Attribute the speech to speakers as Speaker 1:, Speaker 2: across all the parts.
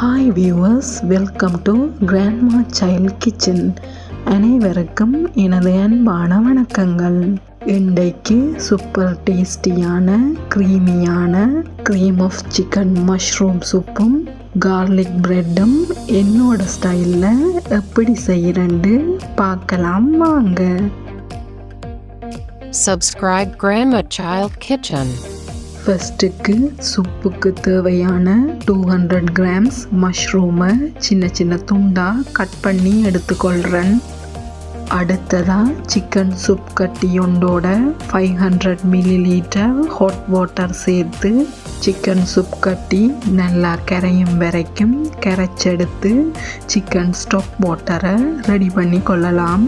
Speaker 1: Hi viewers welcome to grandma child kitchen அனைவருக்கும் எனது அன்பான வணக்கங்கள். இன்றைக்கு சூப்பர் டேஸ்டியான க்ரீமியான க்ரீம் ஆஃப் சிக்கன் மஷ்ரூம் சூப்பும் கார்லிக் பிரெட்டும் என்னோட ஸ்டைலில் எப்படி செய்கிறேன்னு பார்க்கலாம் வாங்க.
Speaker 2: Subscribe Grandma Child Kitchen.
Speaker 1: ஃபஸ்ட்டுக்கு சூப்புக்கு தேவையான டூ ஹண்ட்ரட் கிராம்ஸ் மஷ்ரூமை சின்ன சின்ன துண்டாக கட் பண்ணி எடுத்துக்கொள்கிறேன் அடுத்ததாக chicken soup கட்டியொண்டோட five hundred millilitre hot water சேர்த்து சிக்கன் சூப் கட்டி நல்லா கரையும் வரைக்கும் கரைச்செடுத்து சிக்கன் ஸ்டாக் வாட்டரை ரெடி பண்ணி கொள்ளலாம்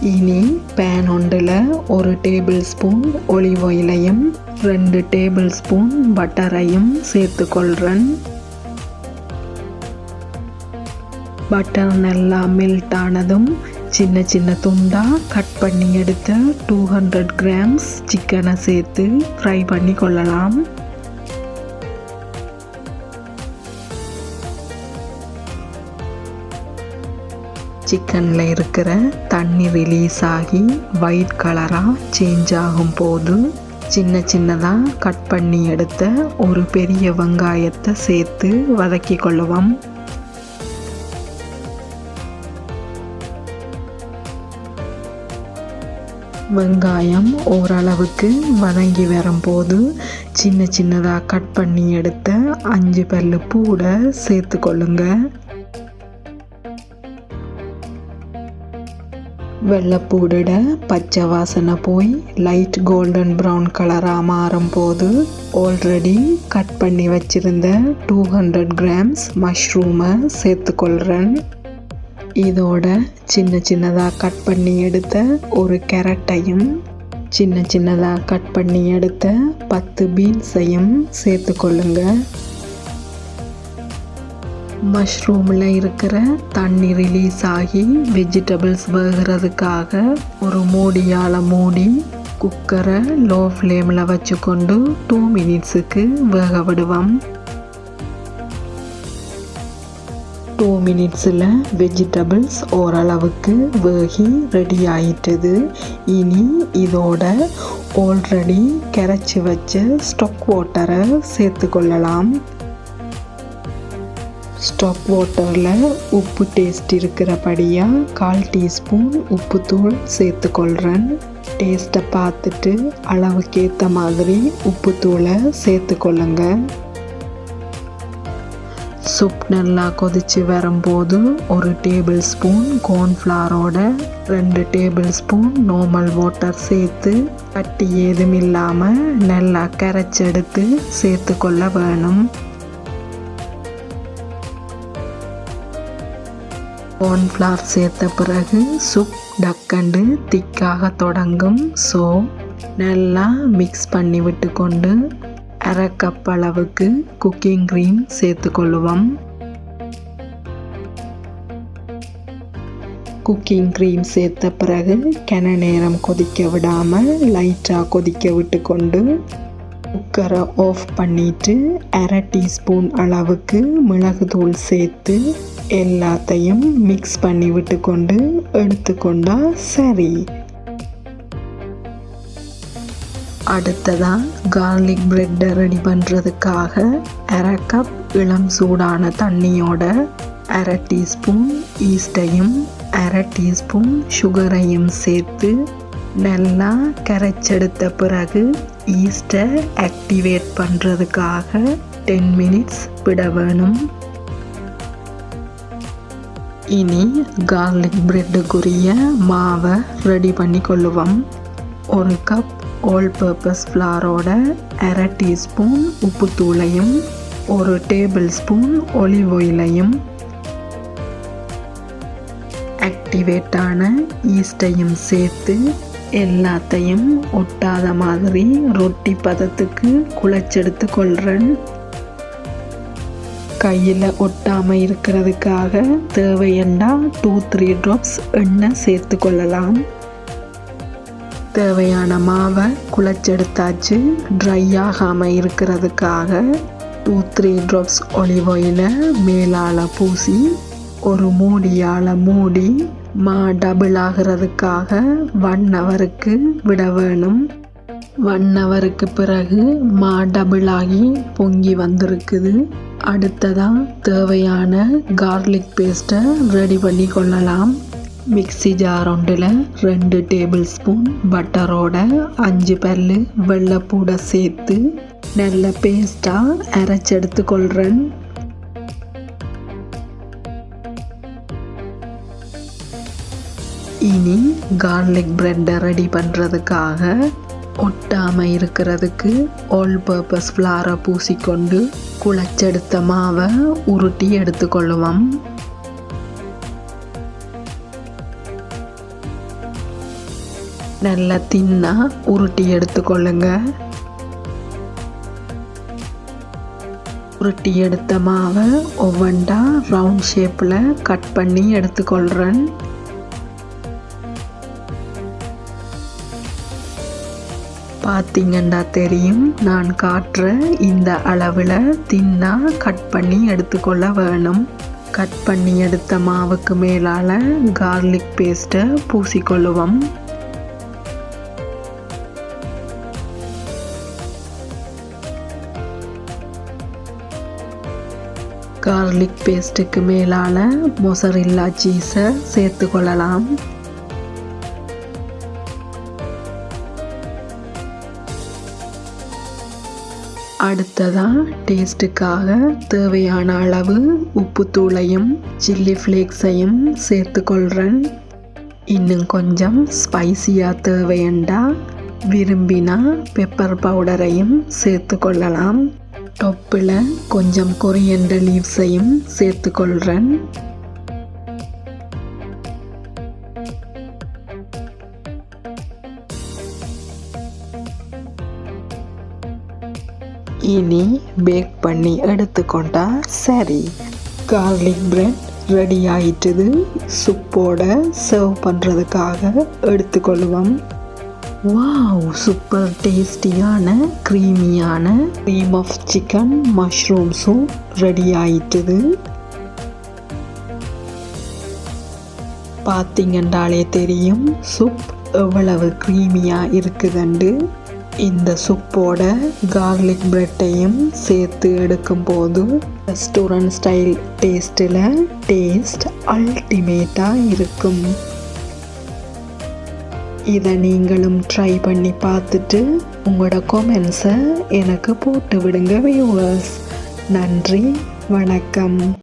Speaker 1: இனி பேன் ஒன்றில் ஒரு டேபிள் ஸ்பூன் ஒலிவ் ஆயிலையும் ரெண்டு டேபிள் ஸ்பூன் பட்டரையும் சேர்த்துக்கொள்கிறேன். பட்டர் நல்லா மெல்ட் ஆனதும் சின்ன சின்ன துண்டாக கட் பண்ணி எடுத்த டூ ஹண்ட்ரட் கிராம்ஸ் சிக்கனை சேர்த்து ஃப்ரை பண்ணி கொள்ளலாம் சிக்கனில் இருக்கிற தண்ணி ரிலீஸ் ஆகி ஒயிட் கலராக சேஞ்ச் ஆகும் போது சின்ன சின்னதாக கட் பண்ணி எடுத்த ஒரு பெரிய வெங்காயத்தை சேர்த்து வதக்கி கொள்ளுவோம். வெங்காயம் ஓரளவுக்கு வதங்கி வரும்போது சின்ன சின்னதாக கட் பண்ணி எடுத்த அஞ்சு பல்லு பூட சேர்த்து கொள்ளுங்கள் வெள்ளைப்பூடிட பச்சை வாசனை போய் லைட் கோல்டன் ப்ரௌன் கலராக மாறும் போது ஆல்ரெடி கட் பண்ணி வச்சுருந்த டூ ஹண்ட்ரட் கிராம்ஸ் மஷ்ரூமை சேர்த்துக்கொள்கிறேன் இதோட சின்ன சின்னதாக கட் பண்ணி எடுத்த ஒரு கேரட்டையும் சின்ன சின்னதாக கட் பண்ணி எடுத்த பத்து பீன்ஸையும் சேர்த்துக்கொள்ளுங்கள் மஷ்ரூமில் இருக்கிற தண்ணி ரிலீஸ் ஆகி வெஜிடபிள்ஸ் வேகிறதுக்காக ஒரு மூடியால் மூடி குக்கரை லோ ஃப்ளேமில் வச்சுக்கொண்டு டூ மினிட்ஸுக்கு வேக விடுவோம். டூ மினிட்ஸில் வெஜிடபிள்ஸ் ஓரளவுக்கு வேகி ரெடி ஆயிட்டது. இனி இதோட ஆல்ரெடி கரைச்சி வச்ச ஸ்டொக் வாட்டரை சேர்த்து கொள்ளலாம் ஸ்டாக் வாட்டரில் உப்பு டேஸ்ட் இருக்கிறபடியாக கால் டீஸ்பூன் உப்புத்தூள் சேர்த்துக்கொள்கிறேன் டேஸ்ட்டை பார்த்துட்டு அளவுக்கேற்ற மாதிரி உப்புத்தூளை சேர்த்துக்கொள்ளுங்க. சூப் நல்லா கொதித்து வரும்போது ஒரு டேபிள் ஸ்பூன் கோர்ன்ஃப்ளாரோட ரெண்டு டேபிள் ஸ்பூன் நார்மல் வாட்டர் சேர்த்து கட்டி ஏதும் இல்லாமல் நல்லா கரைச்செடுத்து சேர்த்துக்கொள்ள வேணும். கார்ன்ஃப்ளவர் சேர்த்த பிறகு சுப் டக்கண்டு திக்காக தொடங்கும். ஸோ நல்லா மிக்ஸ் பண்ணி விட்டு கொண்டு அரை கப் அளவுக்கு குக்கிங் க்ரீம் சேர்த்துக்கொள்ளுவோம் குக்கிங் க்ரீம் சேர்த்த பிறகு கென நேரம் கொதிக்க விடாமல் லைட்டாக கொதிக்க விட்டு கொண்டு குக்கரை ஆஃப் பண்ணிவிட்டு அரை டீஸ்பூன் அளவுக்கு மிளகுத்தூள் சேர்த்து எல்லாத்தையும் மிக்ஸ் பண்ணி விட்டு கொண்டு எடுத்துக்கொண்டா சரி. அடுத்ததாக கார்லிக் பிரெட்டை ரெடி பண்ணுறதுக்காக அரை கப் இளம் சூடான தண்ணியோட அரை டீஸ்பூன் ஈஸ்டையும் அரை டீஸ்பூன் சுகரையும் சேர்த்து நல்லா கரைச்செடுத்த பிறகு ஈஸ்டை ஆக்டிவேட் பண்ணுறதுக்காக டென் மினிட்ஸ் விட வேணும். இனி கார்லிக் பிரெட்டுக்குரிய மாவை ரெடி பண்ணி கொள்ளுவோம் ஒரு கப் ஆல் பர்பஸ் ஃப்ளாரோட அரை டீஸ்பூன் உப்புத்தூளையும் ஒரு டேபிள் ஸ்பூன் ஒலிவ் ஆயிலையும் ஆக்டிவேட்டான ஈஸ்டையும் சேர்த்து எல்லாத்தையும் ஒட்டாத மாதிரி ரொட்டி பதத்துக்கு குழைச்செடுத்து கொள்கிறேன் கையில் ஒட்டாமல் இருக்கிறதுக்காக தேவையண்டா டூ த்ரீ ட்ராப்ஸ் எண்ணெய் சேர்த்து கொள்ளலாம். தேவையான மாவை குழச்செடுத்தாச்சு ட்ரை ஆகாமல் இருக்கிறதுக்காக டூ த்ரீ ட்ராப்ஸ் ஒலிவ் ஆயிலை மேலால் பூசி ஒரு மூடியால் மூடி மா டபுள் ஆகிறதுக்காக ஒன் ஹவருக்கு விட வேணும். ஒன் ஹவருக்கு பிறகு மா டபுள் ஆகி பொங்கி வந்திருக்குது. அடுத்ததாக தேவையான கார்லிக் பேஸ்ட்டை ரெடி பண்ணி கொள்ளலாம். மிக்ஸி ஜார் ஒன்றில் ரெண்டு டேபிள் ஸ்பூன் பட்டரோட அஞ்சு பல் வெள்ளைப்பூடை சேர்த்து நல்ல பேஸ்ட்டாக அரைச்செடுத்து கொள்கிறேன் இனி கார்லிக் பிரெட்டை ரெடி பண்ணுறதுக்காக ஒட்டாமல் இருக்கிறதுக்கு ஆல் பர்பஸ் ஃப்ளாரை பூசிக்கொண்டு குழச்செடுத்த மாவை உருட்டி எடுத்துக்கொள்ளுவோம். நல்லா தின்னா உருட்டி எடுத்துக்கொள்ளுங்க. உருட்டி எடுத்த மாவை ஒவ்வொன்றா ரவுண்ட் ஷேப்பில் கட் பண்ணி எடுத்துக்கொள்கிறேன் பார்த்தீங்கன்னா தெரியும். நான் காட்டுற இந்த அளவில் தின்னா கட் பண்ணி எடுத்துக்கொள்ள வேணும். கட் பண்ணி எடுத்த மாவுக்கு மேலால் கார்லிக் பேஸ்ட்டை பூசிக்கொள்ளுவோம். கார்லிக் பேஸ்ட்டுக்கு மேலால் மொசரில்லா சீஸை சேர்த்து கொள்ளலாம் அடுத்ததாக டேஸ்ட்டுக்காக தேவையான அளவு உப்புத்தூளையும் சில்லி ஃப்ளேக்ஸையும் சேர்த்து கொள்கிறேன் இன்னும் கொஞ்சம் ஸ்பைசியாக தேவையண்டா விரும்பினா பெப்பர் பவுடரையும் சேர்த்து கொள்ளலாம் டொப்பில் கொஞ்சம் கொரியண்டர் லீவ்ஸையும் சேர்த்து கொள்கிறேன் இனி பேக் பண்ணி எடுத்துக்கொண்டா சரி. கார்லிக் பிரெட் ரெடி ஆயிட்டது. சுப்போட சர்வ் பண்ணுறதுக்காக எடுத்துக்கொள்வோம் வாவ் சூப்பர் டேஸ்டியான க்ரீமியான cream of chicken mushroom soup ready ஆயிட்டது. பார்த்தீங்கன்றாலே தெரியும் சூப் எவ்வளவு க்ரீமியாக இருக்குதுண்டு. இந்த சூப்போட கார்லிக் பிரெட்டையும் சேர்த்து எடுக்கும்போது ரெஸ்டாரண்ட் ஸ்டைல் டேஸ்ட்டில் டேஸ்ட் அல்டிமேட்டாக இருக்கும். இதை நீங்களும் ட்ரை பண்ணி பார்த்துட்டு உங்களோட கொமெண்ட்ஸை எனக்கு போட்டு விடுங்க வியூவர்ஸ் நன்றி வணக்கம்.